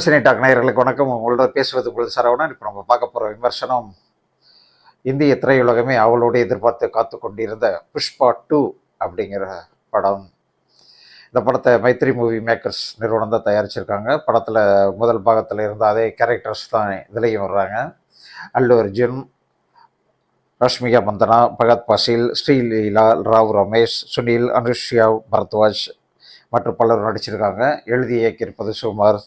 Tamil cine talk நேயர்களுக்கு வணக்கம். உங்களோட பேசுவது பொழுது சரவணன். இப்போ நம்ம பார்க்க போகிற விமர்சனம் இந்திய திரையுலகமே அவளோடு எதிர்பார்த்து காத்து கொண்டிருந்த புஷ்பா டூ அப்படிங்கிற படம். இந்த படத்தை மைத்ரி மூவி மேக்கர்ஸ் நிறுவனம் தான் தயாரிச்சிருக்காங்க. படத்தில் முதல் பாகத்தில் இருந்த அதே கேரக்டர்ஸ் தான் இதுலேயும் வர்றாங்க. அல்லு அர்ஜுன் ரஷ்மிகா மந்தனா பகத் பாசில் ஸ்ரீலீலா ராவ் ரமேஷ் சுனில் அனுஷ்யா பரத்வாஜ் மற்றும் பலரும் நடிச்சிருக்காங்க. எழுதி இயக்கியிருப்பது சுமார்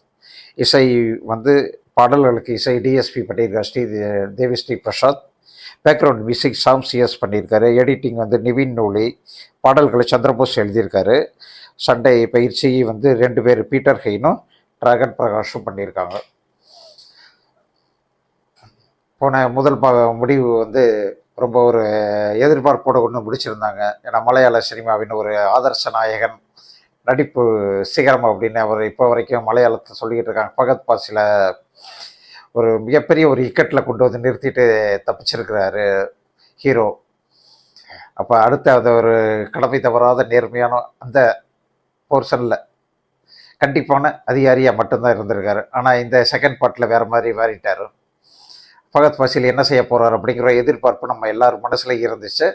இசை வந்து பாடல்களுக்கு இசை டிஎஸ்பி பண்ணியிருக்கார். Sri Devi Sri Prasad. Background music Sam CS பண்ணியிருக்காரு. எடிட்டிங் வந்து நிவின் நூலி. பாடல்களை சந்திரபோஸ் எழுதியிருக்காரு. சண்டை பயிற்சி வந்து ரெண்டு பேர் பீட்டர் ஹெய்னும் டிராகன் பிரகாஷும் பண்ணியிருக்காங்க. போன முதல் பா முடிவு வந்து ரொம்ப ஒரு எதிர்பார்ப்போடு ஒன்று முடிச்சிருந்தாங்க. ஏன்னா மலையாள சினிமாவின் ஒரு ஆதர்ச நாயகன் நடிப்பு சிகரம் அப்படின்னு அவர் இப்போ வரைக்கும் மலையாளத்தை சொல்லிக்கிட்டு இருக்காங்க. பகத் பாசில ஒரு மிகப்பெரிய ஒரு இக்கட்டில் கொண்டு வந்து நிறுத்திட்டு தப்பிச்சிருக்கிறாரு ஹீரோ. அப்போ அடுத்த அது ஒரு கடமை தவறாத நேர்மையான அந்த போர்ஷனில் கண்டிப்பான அதிகாரியாக மட்டும்தான் இருந்திருக்காரு. ஆனால் இந்த செகண்ட் பார்ட்டில் வேறு மாதிரி மாறிட்டார். பகத் பாசில் என்ன செய்ய போகிறார் அப்படிங்கிற எதிர்பார்ப்பு நம்ம எல்லாரும் மனசுலையும் இருந்துச்சு.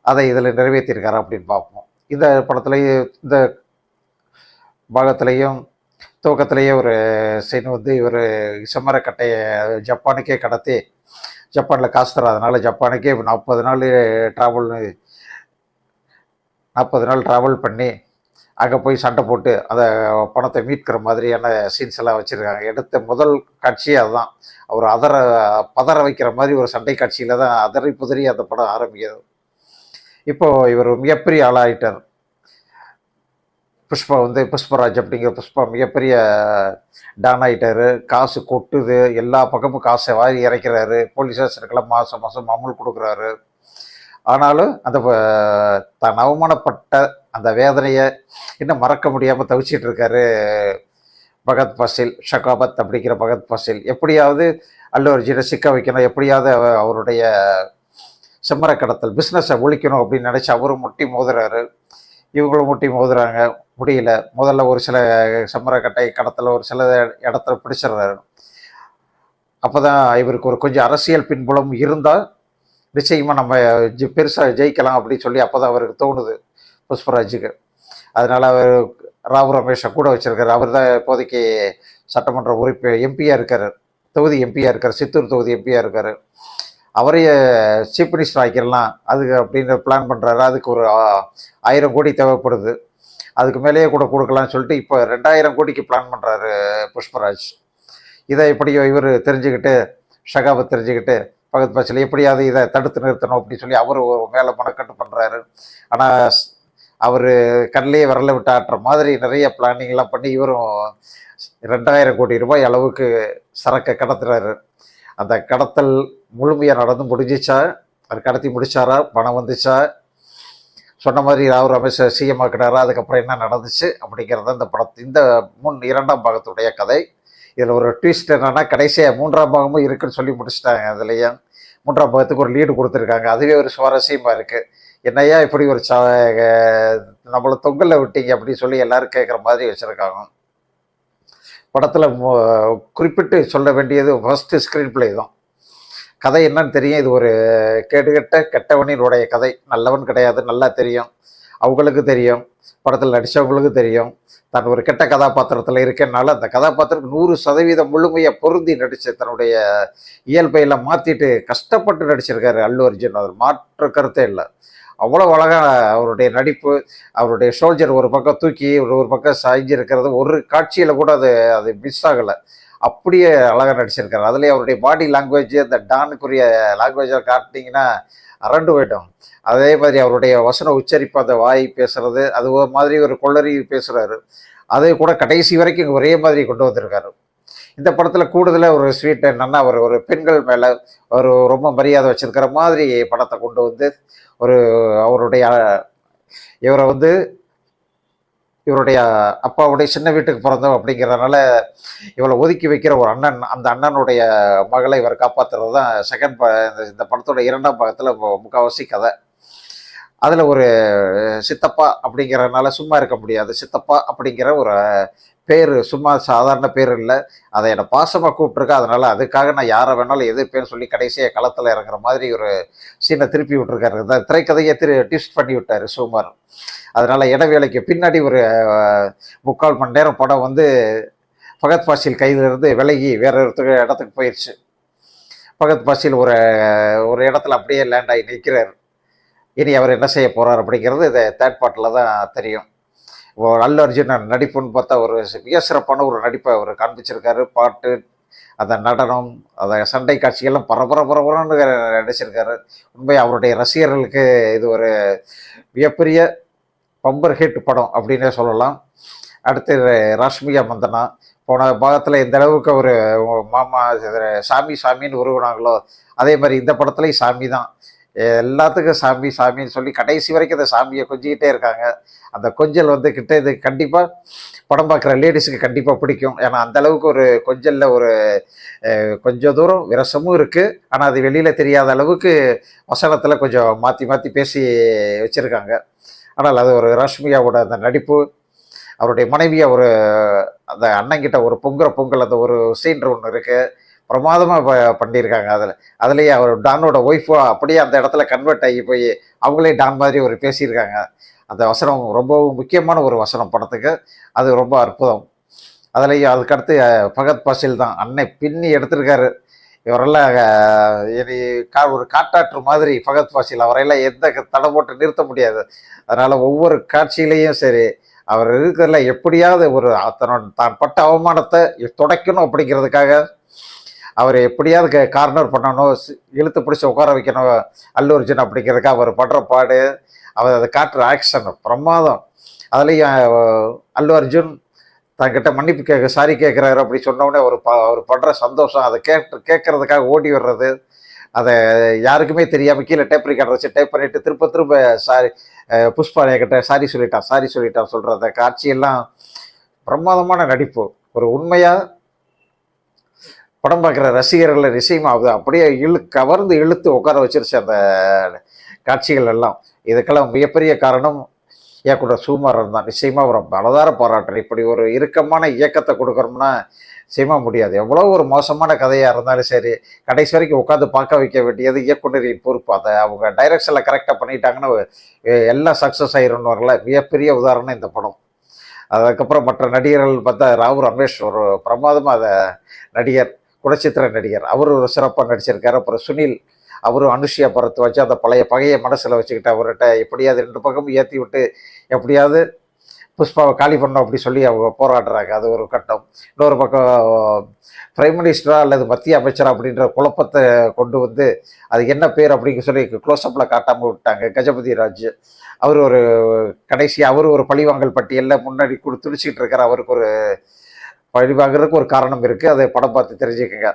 அதை இதில் நிறைவேற்றியிருக்காரு அப்படின்னு பார்ப்போம். இந்த படத்தில் இந்த பாகத்திலையும் துவக்கத்திலேயே ஒரு சீன் வந்து இவர் செம்மரக்கட்டையை ஜப்பானுக்கே கடத்தி ஜப்பானில் காசு தராதனால ஜப்பானுக்கே நாற்பது நாள் ட்ராவல் நாற்பது நாள் ட்ராவல் பண்ணி அங்கே போய் சண்டை போட்டு அதை பணத்தை மீட்கிற மாதிரியான சீன்ஸ் எல்லாம் வச்சுருக்காங்க. எடுத்த முதல் காட்சியே அதுதான். அவர் அதர பதற வைக்கிற மாதிரி ஒரு சண்டை காட்சியில் தான் அதறி புதறி அந்த படம் ஆரம்பிக்கிறது இப்போது இவர் மிகப்பெரிய ஆளாகிட்டார் புஷ்பா வந்து புஷ்பராஜ் அப்படிங்கிற புஷ்பா மிகப்பெரிய டான் ஆகிட்டாரு காசு கொட்டுது. எல்லா பக்கமும் காசை வாரி இறைக்கிறாரு. போலீஸ் ஸ்டேஷனுக்கெல்லாம் மாதம் மாதம் அமல் கொடுக்குறாரு. ஆனாலும் அந்த தன் தான் அவமானப்பட்ட அந்த வேதனையை இன்னும் மறக்க முடியாமல் தவிச்சிட்டு இருக்காரு பகத் பாசில் ஷகாபத் அப்படிங்கிற பகத் பாசில். எப்படியாவது அல்லு அர்ஜுனை சிக்க வைக்கணும். எப்படியாவது அவருடைய செம்மர கடத்தல் பிஸ்னஸை ஒழிக்கணும் அப்படின்னு நினச்சி அவரும் முட்டி மோதுறாரு. இவங்களும் முட்டி மோதுறாங்க. முடியல. முதல்ல ஒரு சில சம்மரக்கட்டை கடத்தில் ஒரு சில இடத்துல பிடிச்சிடுறாரு. அப்போ தான் இவருக்கு ஒரு கொஞ்சம் அரசியல் பின்புலம் இருந்தால் நிச்சயமாக நம்ம ஜெ பெருசாக ஜெயிக்கலாம் அப்படின்னு சொல்லி அப்போ தான் அவருக்கு தோணுது புஷ்பராஜுக்கு. அதனால் அவர் ராவ் ரமேஷை கூட வச்சுருக்காரு. அவர் தான் இப்போதைக்கு சட்டமன்ற உறுப்பி எம்பியாக இருக்கார். தொகுதி எம்பியாக இருக்கார். சித்தூர் தொகுதி எம்பியாக இருக்கார். அவரையே சீஃப் மினிஸ்டர் ஆக்கிடலாம் அதுக்கு அப்படின்னு பிளான் பண்ணுறாரு அதுக்கு ஒரு ஆயிரம் கோடி தேவைப்படுது. அதுக்கு மேலேயே கூட கொடுக்கலாம்னு சொல்லிட்டு இப்போ ரெண்டாயிரம் கோடிக்கு பிளான் பண்ணுறாரு புஷ்பராஜ். இதை எப்படியோ இவர் தெரிஞ்சுக்கிட்டு ஷகாபத் தெரிஞ்சுக்கிட்டு பகத் பாசில் எப்படியாவது இதை தடுத்து நிறுத்தணும் அப்படின்னு சொல்லி அவர் மேலே மனக்கட்டு பண்ணுறாரு ஆனால் அவர் கண்ணிலேயே விரல விட்டு ஆட்டுற மாதிரி நிறைய பிளானிங்லாம் பண்ணி இவரும் ரெண்டாயிரம் கோடி ரூபாய் அளவுக்கு சரக்கை கடத்துறாரு. அந்த கடத்தல் முழுமையாக நடந்து முடிஞ்சிச்சா? அவர் கடத்தி முடிச்சாரா? பணம் வந்துச்சா? சொன்ன மாதிரி ராகுல் ரமேஷ் சிஎம் ஆக்கினாரா? அதுக்கப்புறம் என்ன நடந்துச்சு அப்படிங்கிறத இந்த படத்து இந்த முன் இரண்டாம் பாகத்துடைய கதை. இதில் ஒரு ட்விஸ்ட் என்னென்னா கடைசியாக மூன்றாம் பாகமும் இருக்குன்னு சொல்லி முடிச்சிட்டாங்க அதுலேயும் மூன்றாம் பாகத்துக்கு ஒரு லீடு கொடுத்துருக்காங்க. அதுவே ஒரு சுவாரஸ்யமாக இருக்குது என்னையா இப்படி ஒரு ச நம்மளை தொங்கலில் விட்டீங்க அப்படின்னு சொல்லி எல்லோரும் கேட்குற மாதிரி வச்சுருக்காங்க. படத்தில் குறிப்பிட்டு சொல்ல வேண்டியது ஃபஸ்ட்டு ஸ்க்ரீன் பிளே தான். கதை என்னன்னு தெரியும். இது ஒரு கேட்டுக்கிட்ட கெட்டவனினுடைய கதை. நல்லவன் கிடையாது. நல்லா தெரியும். அவங்களுக்கு தெரியும். படத்தில் நடித்தவங்களுக்கு தெரியும். தான் ஒரு கெட்ட கதாபாத்திரத்தில் இருக்கனால அந்த கதாபாத்திரம் நூறு சதவீதம் முழுமையாக பொருந்தி நடித்து தன்னுடைய இயல்பையெல்லாம் மாற்றிட்டு கஷ்டப்பட்டு நடிச்சிருக்காரு அல்லு அர்ஜுன். அவர் மாற்று கருத்தே இல்லை. அவ்வளோ அழகாக அவருடைய நடிப்பு அவருடைய ஷோல்ஜர் ஒரு பக்கம் தூக்கி ஒரு ஒரு பக்கம் சாய்ஞ்சி இருக்கிறது ஒரு காட்சியில் கூட அது அது மிஸ் ஆகலை. அப்படியே அழகாக நடிச்சிருக்காரு. அதுலேயே அவருடைய பாடி லாங்குவேஜ் அந்த டானுக்குரிய லாங்குவேஜை காட்டினீங்கன்னா அரண்டு போயிட்டோம் அதே மாதிரி அவருடைய வசன உச்சரிப்பு அந்த வாய் பேசுறது அது ஒரு மாதிரி ஒரு கொள்ளறி பேசுகிறாரு அது கூட கடைசி வரைக்கும் ஒரே மாதிரி கொண்டு வந்திருக்காரு. இந்த படத்தில் கூடுதலாக ஒரு ஸ்வீட் என்னன்னா அவர் ஒரு பெண்கள் மேலே ஒரு ரொம்ப மரியாதை வச்சுருக்கிற மாதிரி படத்தை கொண்டு வந்து ஒரு அவருடைய இவரை வந்து இவருடைய அப்பாவுடைய சின்ன வீட்டுக்கு பிறந்தோம் அப்படிங்கிறதுனால இவளை ஒதுக்கி வைக்கிற ஒரு அண்ணன் அந்த அண்ணனுடைய மகளை இவர் காப்பாற்றுறது தான் செகண்ட் ப இந்த- இந்த படத்தோட இரண்டாம் பாகத்தில் முக்கால்வாசி கதை. அதில் ஒரு சித்தப்பா அப்படிங்கிறதுனால சும்மா இருக்க முடியாது. சித்தப்பா அப்படிங்கிற ஒரு பேர் சும்மா சாதாரண பேர் இல்லை. அதை என்னை பாசமாக கூப்பிட்ருக்கா அதனால் அதுக்காக நான் யாரை வேணாலும் எதிர்ப்பேன்னு சொல்லி கடைசியாக களத்தில் இறங்குற மாதிரி ஒரு சீனை திருப்பி விட்டுருக்காரு. இந்த திரைக்கதையை திரு டிஸ்ட் பண்ணி விட்டார் சுமார். அதனால் இடவேளைக்கு பின்னாடி ஒரு முக்கால் மணி நேரம் படம் வந்து பகத் பாசில் கையிலிருந்து விலகி வேற ஒருத்தர் இடத்துக்கு போயிடுச்சு பகத் பாசில் ஒரு ஒரு இடத்துல அப்படியே லேண்ட் ஆகி நிற்கிறார் இனி அவர் என்ன செய்ய போகிறார் அப்படிங்கிறது இந்த தேர்ட் பார்ட்டில் தான் தெரியும். இப்போ அல்லு அர்ஜுன் நடிப்புன்னு பார்த்தா ஒரு மிக சிறப்பான ஒரு நடிப்பை அவர் காண்பிச்சிருக்காரு. பாட்டு அந்த நடனம் அந்த சண்டை காட்சிகள்லாம் பரபர பரபரன்னு நடிச்சிருக்காரு. உண்மை அவருடைய ரசிகர்களுக்கு இது ஒரு மிகப்பெரிய பம்பர் ஹிட் படம் அப்படின்னே சொல்லலாம். அடுத்து ராஷ்மிகா மந்தனா. போன பாகத்தில் எந்த அளவுக்கு ஒரு மாமா இது சாமி சாமின்னு உருவினாங்களோ அதே மாதிரி இந்த படத்துலேயும் சாமி தான். எல்லாத்துக்கும் சாமி சாமின்னு சொல்லி கடைசி வரைக்கும் அந்த சாமியை கொஞ்சிக்கிட்டே இருக்காங்க. அந்த கொஞ்சல் வந்து கிட்ட இது கண்டிப்பாக படம் பார்க்குற லேடிஸுக்கு கண்டிப்பாக பிடிக்கும். ஏன்னா அந்த அளவுக்கு ஒரு கொஞ்சலில் ஒரு கொஞ்சம் தூரம் விரசமும் இருக்குது ஆனால் அது வெளியில் தெரியாத அளவுக்கு வசனத்தில் கொஞ்சம் மாற்றி மாற்றி பேசி வச்சுருக்காங்க. ஆனால் அது ஒரு ரஷ்மியாவோட அந்த நடிப்பு அவருடைய மனைவியை ஒரு அந்த அண்ணங்கிட்ட ஒரு பொங்குற பொங்கல் அந்த ஒரு சீன்ற ஒன்று இருக்குது பிரமாதமாக ப பண்ணியிருக்காங்க அதில் அதுலேயே அவர் டானோட ஒய்ஃபோ அப்படியே அந்த இடத்துல கன்வெர்ட் ஆகி போய் அவங்களே டான் மாதிரி ஒரு பேசியிருக்காங்க. அந்த வசனம் ரொம்ப முக்கியமான ஒரு வசனம் படத்துக்கு. அது ரொம்ப அற்புதம். அதுலேயும் அதுக்கடுத்து பகத் ஃபகத் பாசில் தான் அன்னை பின்னி எடுத்திருக்காரு. இவரெல்லாம் கா ஒரு காட்டாற்று மாதிரி பகத் பாசில் அவரையெல்லாம் எந்த தடை போட்டு நிறுத்த முடியாது. அதனால் ஒவ்வொரு காட்சியிலையும் சரி அவர் இருக்கிறதுல எப்படியாவது ஒரு தன்னோட தான் பட்ட அவமானத்தை துடைக்கணும் அப்படிங்கிறதுக்காக அவர் எப்படியாவது கார்னர் பண்ணணும் இழுத்து பிடிச்சி உட்கார வைக்கணும் அல்லு அர்ஜுன் அப்படிங்கிறதுக்காக அவர் படுற பாடு அவர் அதை காட்டுற ஆக்ஷன் பிரமாதம். அதுலேயும் அல்லு அர்ஜுன் தன்கிட்ட மன்னிப்பு கேட்க சாரி கேட்குறாரு அப்படி சொன்னோடனே ஒரு ப அவர் படுற சந்தோஷம் அதை கேட்டு கேட்கறதுக்காக ஓடி வர்றது அதை யாருக்குமே தெரியாமல் கீழே டேப் ரெக்கார்டர் வச்சு டேப் பண்ணிட்டு திரும்ப திரும்ப சாரி புஷ்பா கிட்ட சாரி சொல்லிட்டான் சாரி சொல்லிட்டான் சொல்கிற அந்த காட்சியெல்லாம் பிரமாதமான நடிப்பு. ஒரு உண்மையாக படம் பார்க்குற ரசிகர்களை நிசயமாகுது அது அப்படியே இழு கவர்ந்து இழுத்து உட்கார வச்சிருச்சு அந்த காட்சிகள் எல்லாம். இதுக்கெல்லாம் மிகப்பெரிய காரணம் இயக்குனர் சுகுமாரன் தான். நிச்சயமாக ஒரு பலதார பாராட்டுறேன் இப்படி ஒரு இறுக்கமான இயக்கத்தை கொடுக்குறோம்னா செய்ய முடியாது. எவ்வளோ ஒரு மோசமான கதையாக இருந்தாலும் சரி கடைசி வரைக்கும் உட்காந்து பார்க்க வைக்க வேண்டியது இயக்குநரின் பொறுப்பு. அதை அவங்க டைரக்ஷனில் கரெக்டாக பண்ணிட்டாங்கன்னா எல்லாம் சக்ஸஸ் ஆயிரும்னு வரல மிகப்பெரிய உதாரணம் இந்த படம். அதுக்கப்புறம் மற்ற நடிகர்கள் பார்த்தா ராவு ரமேஷ் ஒரு பிரமாதமாக அதை நடிகர். குணச்சித்திர நடிகர். அவர் ஒரு சிறப்பாக நடிச்சிருக்கார். அப்புறம் சுனில் அவரும் அனுஷியா பரத் வச்சு அந்த பழைய பகையை மனசில் வச்சுக்கிட்டு அவர்கிட்ட எப்படியாவது ரெண்டு பக்கமும் ஏற்றி விட்டு எப்படியாவது புஷ்பாவை காலி பண்ணோம் அப்படி சொல்லி அவங்க போராடுறாங்க. அது ஒரு கட்டம். இன்னொரு பக்கம் பிரைம் மினிஸ்டரா அல்லது மத்திய அமைச்சரா அப்படின்ற குழப்பத்தை கொண்டு வந்து அது என்ன பேர் அப்படின்னு சொல்லி க்ளோஸ்அப்பில் காட்டாமல் விட்டாங்க. கஜபதி ராஜ். அவர் ஒரு கடைசி அவர் ஒரு பழிவாங்கல் பட்டியலில் முன்னாடி கொடு துடிச்சிக்கிட்டு இருக்கார். அவருக்கு ஒரு பழி வாங்குறதுக்கு ஒரு காரணம் இருக்குது அதை படம் பார்த்து தெரிஞ்சுக்கோங்க.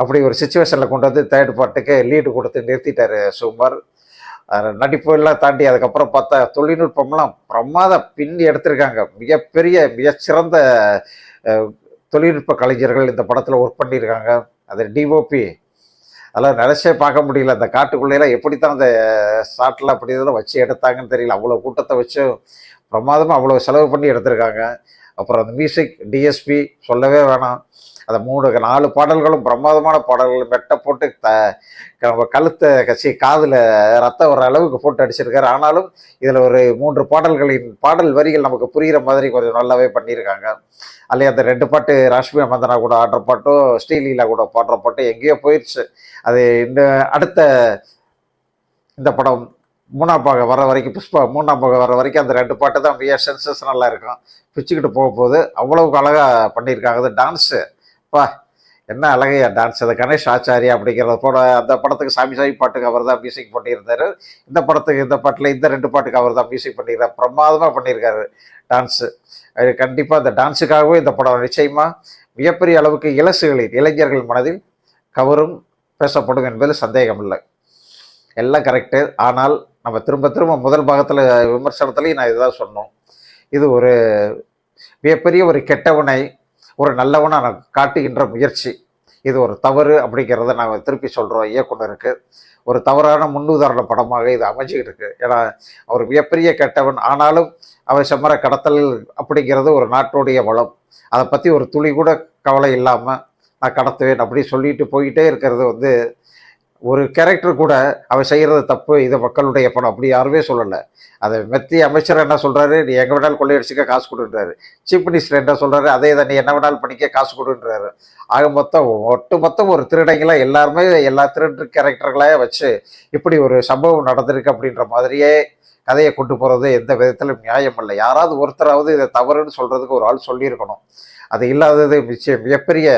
அப்படி ஒரு சுச்சுவேஷனில் கொண்டு வந்து தேர்ட் பார்ட்டுக்கு லீடு கொடுத்து நிறுத்திட்டார் சுமார். நடிப்பு எல்லாம் தாண்டி அதுக்கப்புறம் பார்த்தா தொழில்நுட்பம்லாம் பிரமாத பின்னி எடுத்திருக்காங்க. மிகப்பெரிய மிகச்சிறந்த தொழில்நுட்ப கலைஞர்கள் இந்த படத்தில் ஒர்க் பண்ணியிருக்காங்க. அது டிஓபி அதெல்லாம் நினைச்சே பார்க்க முடியல. அந்த காட்டுக்குள்ளேலாம் எப்படித்தான் அந்த ஷாட்டில் அப்படி இதெல்லாம் வச்சு எடுத்தாங்கன்னு தெரியல. அவ்வளோ கூட்டத்தை வச்சு பிரமாதமாக அவ்வளோ செலவு பண்ணி எடுத்திருக்காங்க. அப்புறம் அந்த மியூசிக் டிஎஸ்பி சொல்லவே வேணாம். அந்த மூணு நாலு பாடல்களும் பிரமாதமான பாடல்கள். வெட்ட போட்டு த நம்ம கழுத்தை கட்சி காதில் ரத்தம் வர அளவுக்கு போட்டு அடிச்சிருக்காரு. ஆனாலும் இதில் ஒரு மூன்று பாடல்களின் பாடல் வரிகள் நமக்கு புரிகிற மாதிரி கொஞ்சம் நல்லாவே பண்ணியிருக்காங்க. அல்லையா அந்த ரெண்டு பாட்டு ராஷ்மியா மந்தனா கூட ஆடுற பாட்டும் ஸ்ரீலீலா கூட பாடுற பாட்டும் எங்கேயோ போயிடுச்சு அது இந்த அடுத்த இந்த படம் மூணாம் பாகம் வர வரைக்கும் புஷ்பா மூணாம் பாகம் வர வரைக்கும் அந்த ரெண்டு பாட்டு தான் மிக சென்சேஷனலாக இருக்கும். பிச்சுக்கிட்டு போக போகுது அவ்வளவுக்கு அழகாக பண்ணியிருக்காங்க. அது டான்ஸு பா என்ன அழகையா டான்ஸ் அது கணேஷ் ஆச்சாரியா அப்படிங்கிறத போட அந்த படத்துக்கு சாமி சாமி பாட்டுக்கு அவர் தான் மியூசிக் பண்ணியிருந்தாரு. இந்த படத்துக்கு இந்த பாட்டில் இந்த ரெண்டு பாட்டுக்கு அவர் தான் மியூசிக் பண்ணியிருக்கார். பிரமாதமாக பண்ணியிருக்காரு டான்ஸு அது கண்டிப்பாக அந்த டான்ஸுக்காகவே இந்த படம் நிச்சயமாக மிகப்பெரிய அளவுக்கு இலசுகளில் இளைஞர்கள் மனதில் கவரும் பேசப்படும் என்பது சந்தேகம் இல்லை எல்லாம் கரெக்டு ஆனால் நம்ம திரும்ப திரும்ப முதல் பாகத்தில் விமர்சனத்துலேயும் நான் இதுதான் சொன்னோம். இது ஒரு மிகப்பெரிய ஒரு கெட்டவனை ஒரு நல்லவனை நான் காட்டுகின்ற முயற்சி. இது ஒரு தவறு அப்படிங்கிறத நாங்கள் திருப்பி சொல்கிறோம் இயக்குனருக்கு ஒரு தவறான முன்னுதாரண படமாக இது அமைஞ்சிக்கிட்டு இருக்கு ஏன்னா அவர் மிகப்பெரிய கெட்டவன். ஆனாலும் அவர் செம்மர கடத்தல் அப்படிங்கிறது ஒரு நாட்டுடைய வளம். அதை பற்றி ஒரு துளி கூட கவலை இல்லாமல் நான் கடத்துவேன் அப்படி சொல்லிட்டு போயிட்டே இருக்கிறது வந்து ஒரு கேரக்டர் கூட அவர் செய்கிறது தப்பு இது மக்களுடைய படம் அப்படி யாருமே சொல்லலை. அதை மெத்தி அமைச்சர் என்ன சொல்கிறாரு நீ எங்கே வேணாலும் கொள்ளையடிச்சுக்க காசு கொடுன்றாரு. சீஃப் மினிஸ்டர் என்ன சொல்கிறாரு அதே தான் நீ என்ன வேணாலும் பண்ணிக்க காசு கொடுன்றாரு. ஆக மொத்தம் ஒட்டு மொத்தம் ஒரு திருடங்களாக எல்லாருமே எல்லா திருடு கேரக்டர்களாக வச்சு இப்படி ஒரு சம்பவம் நடந்திருக்கு அப்படின்ற மாதிரியே கதையை கொண்டு போகிறது எந்த விதத்திலும் நியாயம் இல்லை. யாராவது ஒருத்தராவது இதை தவறுன்னு சொல்கிறதுக்கு ஒரு ஆள் சொல்லியிருக்கணும். அது இல்லாதது மிச்சம் மிகப்பெரிய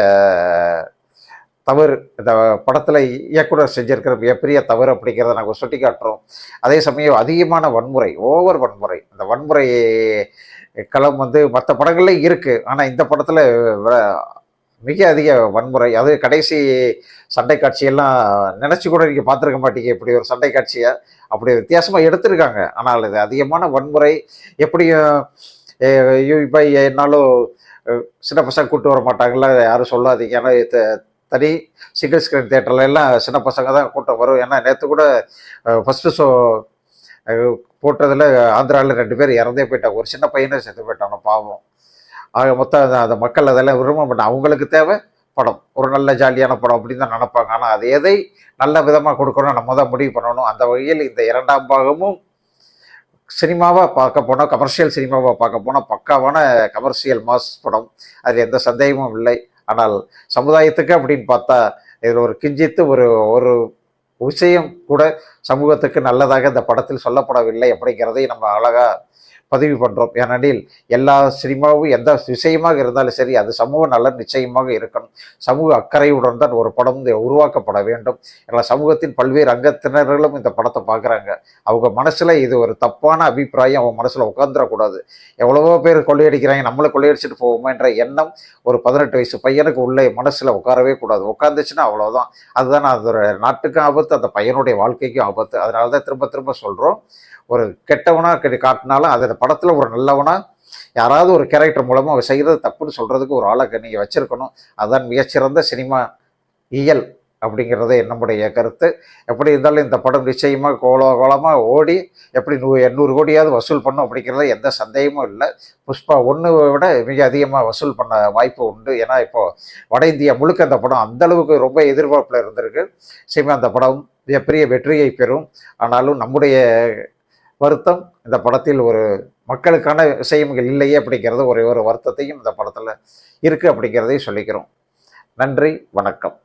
தவறு இந்த படத்தில் இயக்குனர் செஞ்சிருக்கிற மிகப்பெரிய தவறு அப்படிங்கிறத நாங்கள் சுட்டி காட்டுறோம் அதே சமயம் அதிகமான வன்முறை ஓவர் வன்முறை. இந்த வன்முறை களம் வந்து மற்ற படங்கள்லையும் இருக்குது ஆனால் இந்த படத்தில் மிக அதிக வன்முறை. அது கடைசி சண்டை காட்சியெல்லாம் நினச்சி கூட நீங்கள் பார்த்துருக்க மாட்டீங்க. இப்படி ஒரு சண்டை காட்சியை அப்படி வித்தியாசமாக எடுத்திருக்காங்க. ஆனால் இது அதிகமான வன்முறை. எப்படியும் இப்போ என்னாலும் சின்ன பசங்க கூட்டு வர மாட்டாங்களா யாரும் சொல்லாதீங்க. ஏன்னா தனி சிங்கிள் ஸ்க்ரீன் தேட்டர்ல எல்லாம் சின்ன பசங்க தான் கூட்டம் வரும். ஏன்னா நேற்று கூட ஃபஸ்ட்டு ஷோ போட்டதில் ஆந்திராவில் ரெண்டு பேர் இறந்தே போயிட்டாங்க. ஒரு சின்ன பையனே செத்து போயிட்டாங்க பாவம். ஆக மொத்தம் அந்த- மக்கள் அதெல்லாம் விரும்ப மாட்டாங்க. அவங்களுக்கு தேவை படம். ஒரு நல்ல ஜாலியான படம் அப்படின்னு தான் நினைப்பாங்க. ஆனால் அது எதை நல்ல விதமாக கொடுக்கணும் நம்ம தான் முடிவு பண்ணணும். அந்த வகையில் இந்த இரண்டாம் பாகமும் சினிமாவாக பார்க்க போனால் கமர்ஷியல் சினிமாவாக பார்க்க போனால் பக்காவான கமர்ஷியல் மாஸ் படம். அதில் எந்த சந்தேகமும் இல்லை. ஆனால் சமுதாயத்துக்கு அப்படின்னு பார்த்தா இதில் ஒரு கிஞ்சித்து ஒரு ஒரு விஷயம் கூட சமூகத்துக்கு நல்லதாக இந்த படத்தில் சொல்லப்படவில்லை அப்படிங்கிறதை நம்ம அழகாக பதிவு பண்ணுறோம் ஏனெனில் எல்லா சினிமாவும் எந்த விஷயமாக இருந்தாலும் சரி அது சமூக நலன் நிச்சயமாக இருக்கணும். சமூக அக்கறையுடன் தான் ஒரு படம் வந்து உருவாக்கப்பட வேண்டும். ஏன்னா சமூகத்தின் பல்வேறு அங்கத்தினர்களும் இந்த படத்தை பார்க்குறாங்க. அவங்க மனசில் இது ஒரு தப்பான அபிப்பிராயம். அவங்க மனசில் உட்காந்துடக்கூடாது எவ்வளவோ பேர் கொள்ளையடிக்கிறாங்க. நம்மளை கொள்ளையடிச்சிட்டு போவோமா என்ற எண்ணம் ஒரு பதினெட்டு வயசு பையனுக்கு உள்ளே மனசில் உட்காரவே கூடாது. உட்காந்துச்சுன்னா அவ்வளோதான் அதுதான் அதோட நாட்டுக்கும் ஆபத்து அந்த பையனுடைய வாழ்க்கைக்கும் ஆபத்து. அதனால தான் திரும்ப திரும்ப சொல்கிறோம் ஒரு கெட்டவனாக காட்டினாலும் அதை படத்தில் ஒரு நல்லவனா யாராவது ஒரு கேரக்டர் மூலமாக அவர் செய்கிறது தப்புன்னு சொல்கிறதுக்கு ஒரு ஆளை நீங்கள் வச்சுருக்கணும். அதுதான் மிகச்சிறந்த சினிமா இயல் அப்படிங்கிறது நம்முடைய கருத்து. எப்படி இருந்தாலும் இந்த படம் நிச்சயமாக கோலாகோலமாக ஓடி எப்படி நூ எண்ணூறு கோடியாவது வசூல் பண்ணும் அப்படிங்கிறத எந்த சந்தேகமும் இல்லை. புஷ்பா ஒன்று விட மிக அதிகமாக வசூல் பண்ண வாய்ப்பு உண்டு. ஏன்னா இப்போது வட இந்தியா முழுக்க அந்த படம் அந்தளவுக்கு ரொம்ப எதிர்பார்ப்பில் இருந்திருக்கு. நிச்சயமாக அந்த படம் மிகப்பெரிய வெற்றியை பெறும். ஆனாலும் நம்முடைய வருத்தம். இந்த படத்தில் ஒரு மக்களுக்கான விஷயங்கள் இல்லையே அப்படிங்கிறது ஒரே ஒரு வருத்தத்தையும் இந்த படத்தில் இருக்குது அப்படிங்கிறதையும் சொல்லிக்கிறோம். நன்றி வணக்கம்.